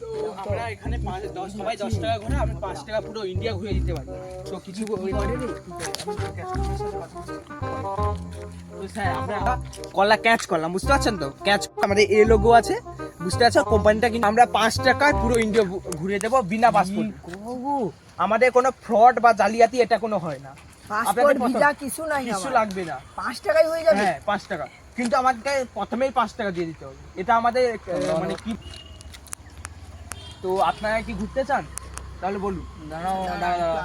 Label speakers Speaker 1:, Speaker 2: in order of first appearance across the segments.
Speaker 1: তো আমরা এখানে পাঁচ দশ সবাই দশ টাকা আমরা পাঁচ টাকা পুরো ইন্ডিয়া ঘুরে দিতে পারি। তো কিছু কলা ক্যাচ করলাম বুঝতে পারছেন তো? ক্যাচ আমাদের এ লোগো আছে বুঝতে পারছ? কোম্পানিটা কিন্তু আমরা পাঁচ টাকায় পুরো ইন্ডিয়া ঘুরিয়ে দেবো বিনা পাসপোর্ট আমাদের কোনো ফ্রড বা জালিয়াতি এটা কোনো হয় না।
Speaker 2: পাসপোর্ট
Speaker 1: আপনাদের
Speaker 2: ভিসা কিছু নাই
Speaker 1: কিছু লাগবে না।
Speaker 2: পাঁচ টাকায় হয়ে যাবে।
Speaker 1: হ্যাঁ পাঁচ টাকা। কিন্তু আমাকে প্রথমেই পাঁচ টাকা দিয়ে দিতে হবে। এটা আমাদের মানে কি তো আপনারা কি ঘুরতে চান? তাহলে বলুন। দাঁড়াও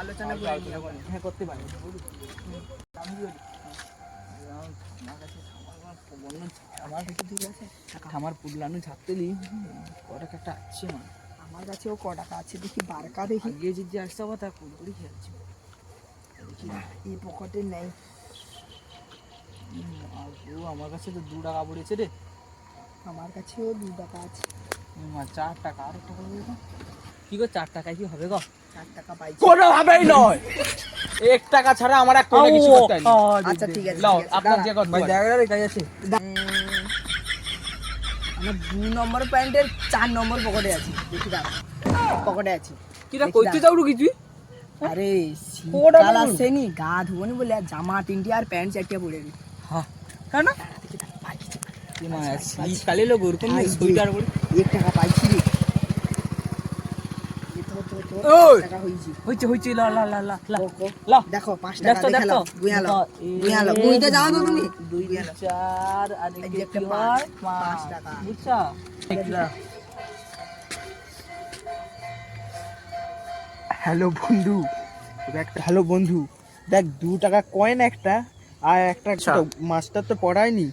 Speaker 2: আলোচনা করে
Speaker 1: হ্যাঁ করতে পারি
Speaker 2: আমার কাছে ঠিক আছে
Speaker 1: আমার পুডলানো ছাড়তে নি কটা একটা আছে না
Speaker 2: আমার কাছেও ক টাকা আছে দেখি বারকা দেখি।
Speaker 1: আগে যদি আসতে হবে তা কুড়কুড়ি খেয়েছি
Speaker 2: দেখি এই পকেটে নেই।
Speaker 1: আর ও আমার কাছে তো দু টাকা পড়েছে রে।
Speaker 2: আমার কাছেও দু টাকা আছে।
Speaker 1: চার টাকা আর টাকা কি গো চার টাকায় কি হবে গো?
Speaker 2: চার টাকা পাইছি।
Speaker 1: কোনোভাবেই নয়। এক টাকা ছাড়া আমার আর কোনো কিছু করতে হয়
Speaker 2: আচ্ছা ঠিক আছে
Speaker 1: লাও আপনার যে কথা
Speaker 3: কাজ আছে।
Speaker 2: আমার দু নম্বর প্যান্টের চার নম্বর পকেটে আছে। দেখি পকেটে আছে।
Speaker 3: কিরা
Speaker 2: দেখি
Speaker 3: কইতে
Speaker 2: দাঁড়া।
Speaker 3: যাও কিছু
Speaker 2: আরে শীতকাল। গা ধুবনি বলে আর জামা তিনটি আর প্যান্ট চারটে পরে নি।
Speaker 3: হ্যাঁ। কেন? লোক ওরকম।
Speaker 2: এক টাকা পাইছি রে। দেখো পাঁচ টাকা
Speaker 3: দেখো,
Speaker 2: বুঝতে যাও তো তুমি।
Speaker 3: দুই চার আর
Speaker 2: পাঁচ,
Speaker 3: হয়
Speaker 2: টাকা।
Speaker 3: বুঝছ?
Speaker 1: হ্যালো বন্ধু একটা হ্যালো বন্ধু। দেখ দু টাকা কয়েন একটা আর একটা তো মাস্টার তো পড়ায়নি।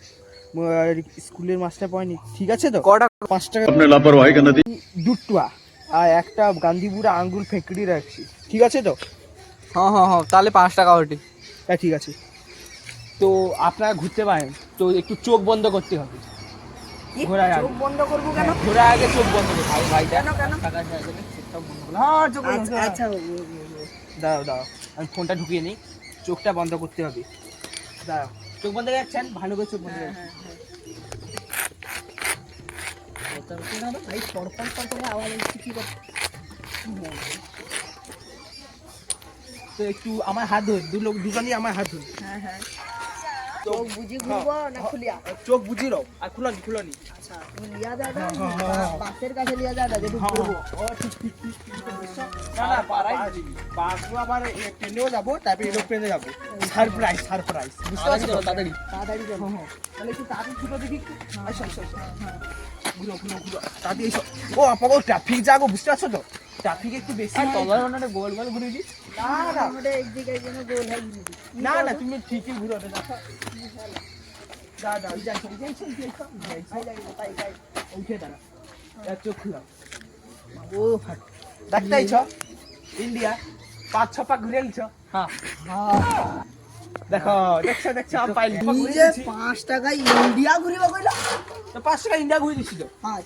Speaker 1: স্কুলের মাস্টার পয়নি ঠিক আছে তো?
Speaker 3: কটা?
Speaker 1: পাঁচ টাকা।
Speaker 4: আপনি লাপরওয়াহি কেন দি
Speaker 1: দুটুয়া। আর একটা গান্ধীপুরা আঙ্গুর ফেকড়ি রাখছি। ঠিক আছে তো?
Speaker 3: হ্যাঁ হ্যাঁ হ্যাঁ তাহলে পাঁচ টাকা ওটি।
Speaker 1: হ্যাঁ ঠিক আছে। তো আপনারা ঘুরতে পারেন। তো একটু চোখ বন্ধ করতে হবে। ঘোরার আগে।
Speaker 2: চোখ বন্ধ করব কেন?
Speaker 1: হ্যাঁ, ঘোরার আগে চোখ বন্ধ করব। ভাই ভাই
Speaker 2: কেন কেন?
Speaker 3: হ্যাঁ চোখ বন্ধ
Speaker 2: আচ্ছা, আচ্ছা
Speaker 1: দাঁড়াও দাঁড়াও। আমি ফোনটা ঢুকিয়ে নিই। চোখটা বন্ধ করতে হবে। দাঁড়াও। চোখ বন্ধ করে যাচ্ছেন? ভালো করে চোখ বন্ধ হ্যাঁ, করে হ্যাঁ। রাখছেন।
Speaker 2: ভাই পড়পড় করে আওয়াজ হচ্ছে কি
Speaker 1: তো একটু আমার হাত ধর দু লোক দুজনই আমার হাত ধর
Speaker 2: হ্যাঁ হ্যাঁ। চোখ বুঝি ঘুরবো না খুলিয়া?
Speaker 1: চোখ বুঝি রাও আর খুলনি খুলনি
Speaker 2: আচ্ছা লিয়া দাদা বাসের কাছে লিয়া যাবে যেটু ঘুরবো
Speaker 1: না না বাসও আবার ট্রেনেও যাব তারপরে এরোপ্লেনে যাব। Surprise surprise. বুঝতে পারছ তো?
Speaker 3: তাড়াতাড়ি।
Speaker 2: তাড়াতাড়ি যাব।
Speaker 1: তাহলে একটু তাড়াতাড়ি ছুটো দেখি আসো আসো ঘুরো ঘুরো ঘুরো। তাড়াতাড়ি এসো। ও আপনাকে ট্রাফিক যাব বুঝতে পারছ তো? ট্রাফিক একটু বেশি
Speaker 3: তোমার গোল গোল ঘুরে দিই
Speaker 1: না না।
Speaker 2: আমাদের এক জায়গায় যেন গোল হয়
Speaker 1: না না তুমি ঠিকই ঘুরো না দেখো। দা দা যাই যাই যাই যাই। যাই যাই যাই তাই তাই উঠে দাঁড়া। চোখ খুলো। ও ফাট আইছ? ইন্ডিয়া পাঁচ ছ পাক ঘুরে এলছ
Speaker 3: হ্যাঁ।
Speaker 1: দেখো দেখছ দেখছ আমি পাইলি
Speaker 2: পাঁচ টাকায় ইন্ডিয়া ঘুরিবা কইলা?
Speaker 1: তো পাঁচ টাকা ইন্ডিয়া ঘুরে দিছি তো।
Speaker 2: হ্যাঁ।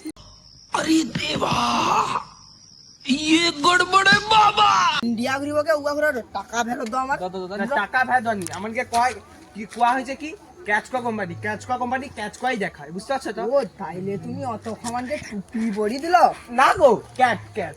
Speaker 2: ইন্ডিয়া ঘুরিবা কে? উগা ঘুরা টাকা ফেরত দাও আমার
Speaker 1: না, টাকা ভেদ হয়নি আমাকে কয় কি কোয়া হয়েছে কি? ক্যাচকা কোম্পানি। ক্যাচকা কোম্পানি ক্যাচকাই দেখায়। বুঝতে পারছ তো?
Speaker 2: ও তাইলে তুমি অত খামানকে টুপি পরি দিল?
Speaker 1: না গো ক্যাট ক্যাট।